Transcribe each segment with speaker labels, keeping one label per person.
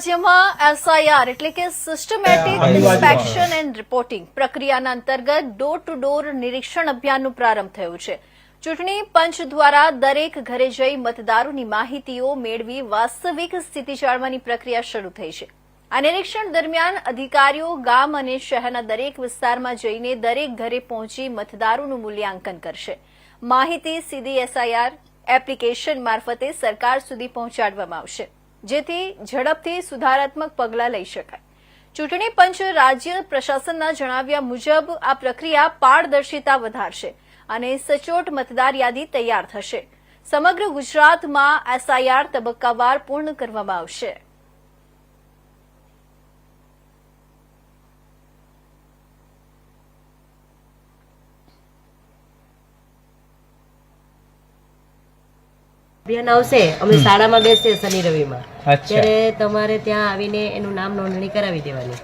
Speaker 1: રાજ્યમાં એસઆઈઆર એટલે કે સિસ્ટમેટિક ઇન્સ્પેક્શન એન્ડ રિપોર્ટિંગ પ્રક્રિયાના અંતર્ગત ડોર ટુ ડોર નિરીક્ષણ અભિયાનનો પ્રારંભ થયો છે. ચૂંટણી પંચ દ્વારા દરેક ઘરે જઈ મતદારોની માહિતીઓ મેળવી વાસ્તવિક સ્થિતિ જાણવાની પ્રક્રિયા શરૂ થઈ છે. આ નિરીક્ષણ દરમિયાન અધિકારીઓ ગામ અને શહેરના દરેક વિસ્તારમાં જઈને દરેક ઘરે પહોંચી મતદારોનું મૂલ્યાંકન કરશે. માહિતી સીધી એસઆઈઆર એપ્લિકેશન મારફતે સરકાર સુધી પહોંચાડવામાં આવશે. જેથી ઝડપથી સુધારાત્મક પગલાં લઈ શકાય. ચૂંટણી પંચ રાજ્ય પ્રશાસનના જણાવ્યા મુજબ આ પ્રક્રિયા પારદર્શિતા વધારશે અને સચોટ મતદાર યાદી તૈયાર થશે. સમગ્ર ગુજરાતમાં એસઆઈઆર તબક્કાવાર પૂર્ણ કરવામાં આવશે.
Speaker 2: અભિયાન આવશે અમે શાળામાં બેસીએ શનિ રવિમાં. ત્યારે તમારે ત્યાં આવીને એનું નામ નોંધણી કરાવી દેવાની.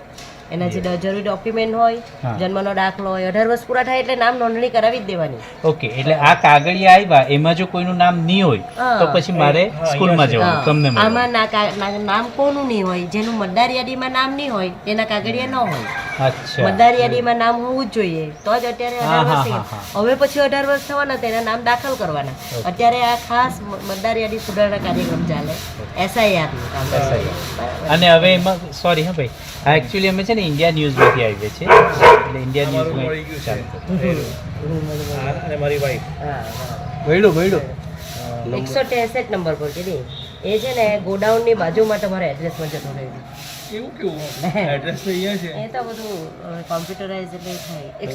Speaker 2: એના જે જરૂરી ડોક્યુમેન્ટ હોય જન્મનો દાખલો હોય અઢાર વર્ષ પૂરા થાય એટલે નામ નોંધણી કરાવી જ દેવાની.
Speaker 3: ઓકે એટલે આ કાગળિયા આવ્યા એમાં જો કોઈનું નામ નહીં હોય તો પછી મારે સ્કૂલમાં
Speaker 2: જવું
Speaker 3: તમને
Speaker 2: આમાં નામ કોનું નહીં હોય? જેનું મતદાર યાદીમાં નામ નહીં હોય એના કાગળિયા ન હોય. મતદાર યાદીમાં નામ હોવું જ જોઈએ. તો જ અત્યારે અઢાર વર્ષ હવે પછી અઢાર વર્ષ થવાના તેના નામ દાખલ કરવાના. અત્યારે આ ખાસ મદારીયાડી મતદાર યાદી સુધારણા કાર્યક્રમ ચાલે. એસઆઈઆર.
Speaker 3: અને હવે એમાં સોરી હા ભાઈ. આ એકચ્યુઅલી અમે છે ને ઇન્ડિયા ન્યૂઝમાંથી આવીએ છીએ. એટલે ઇન્ડિયા ન્યૂઝમાં
Speaker 4: અને મારી વાઈફ
Speaker 2: હા.
Speaker 3: વૈડું વૈડું
Speaker 2: એકસો ત્રેસઠ નંબર પર કીધી. એ છે ને ગોડાઉનની બાજુમાં તમારે એડ્રેસમાં જતો રહ્યું
Speaker 4: એવું કેવું? એડ્રેસ તો અહીંયા છે.
Speaker 2: એ તો બધું કોમ્પ્યુટરાઇઝ એટલે થાય.